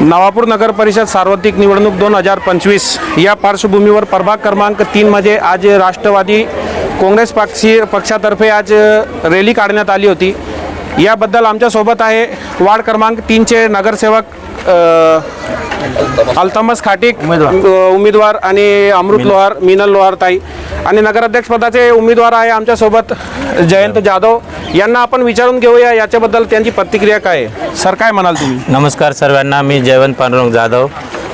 नवापूर नगर परिषद सार्वत्रिक निवडणूक दोन हजार पंचवीस या पार्श्वभूमीवर प्रभाग क्रमांक तीनमध्ये आज राष्ट्रवादी काँग्रेस पक्षी पक्षातर्फे आज रॅली काढण्यात आली होती. याबद्दल आमच्यासोबत आहे वार्ड क्रमांक तीनचे नगरसेवक अल्तमस खाटिक उमेदवार. आणि अमृत लोहार मिनल लोहार ताई. आणि नगराध्यक्षपदाचे उमेदवार आहे आमच्यासोबत जयंत जाधव. यांना आपण विचारून घेऊया याच्याबद्दल त्यांची प्रतिक्रिया काय आहे? सर काय म्हणाल तुम्ही? नमस्कार सर्वांना मी जयवंत पांडुरंग जाधव.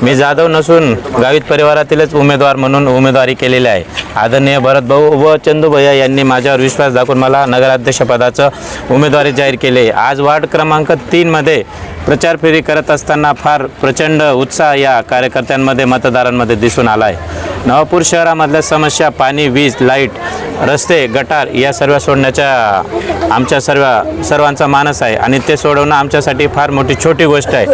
मी जाधव नसून गावित परिवारातीलच उमेदवार म्हणून उमेदवारी केलेली आहे. आदरणीय भरतभाऊ व चंदूभैया यांनी माझ्यावर विश्वास दाखवून मला नगराध्यक्षपदाचं उमेदवारी जाहीर केले. आज वार्ड क्रमांक तीनमध्ये प्रचार फेरी करत असताना फार प्रचंड उत्साह या कार्यकर्त्यांमध्ये मतदारांमध्ये दिसून आला आहे नवापूर शहरामधल्या समस्या पाणी वीज लाइट रस्ते गटार या सर्व सोडण्याच्या आमच्या सर्व सर्वांचा मानस आहे आणि ते सोडवणं आमच्यासाठी फार मोठी छोटी गोष्ट आहे.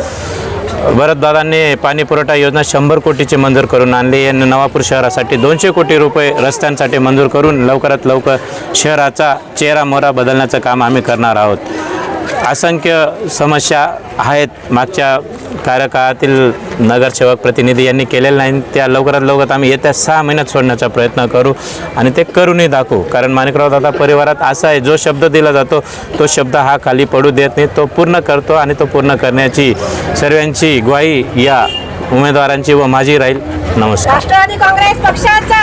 भरतदादांनी पाणी पुरवठा योजना शंभर कोटीची मंजूर करून आणली. यांनी नवापूर शहरासाठी दोनशे कोटी रुपये रस्त्यांसाठी मंजूर करून लवकरात लवकर शहराचा चेहरा मोहरा बदलण्याचं काम आम्ही करणार आहोत. असंख्य समस्या आहेत. मागच्या कार्यकाळातील नगरसेवक प्रतिनिधी यांनी केलेल्या नाही त्या लवकरात लवकर आम्ही येत्या सहा महिन्यात सोडण्याचा प्रयत्न करू आणि ते करूनही दाखवू. कारण माणिकराव दादा परिवारात असा आहे जो शब्द दिला जातो तो शब्द हा खाली पडू देत नाही तो पूर्ण करतो आणि तो पूर्ण करण्याची सर्वांची ग्वाही या उमेदवारांची व माझी राहील. नमस्कार. राष्ट्रवादी काँग्रेस पक्षाचा.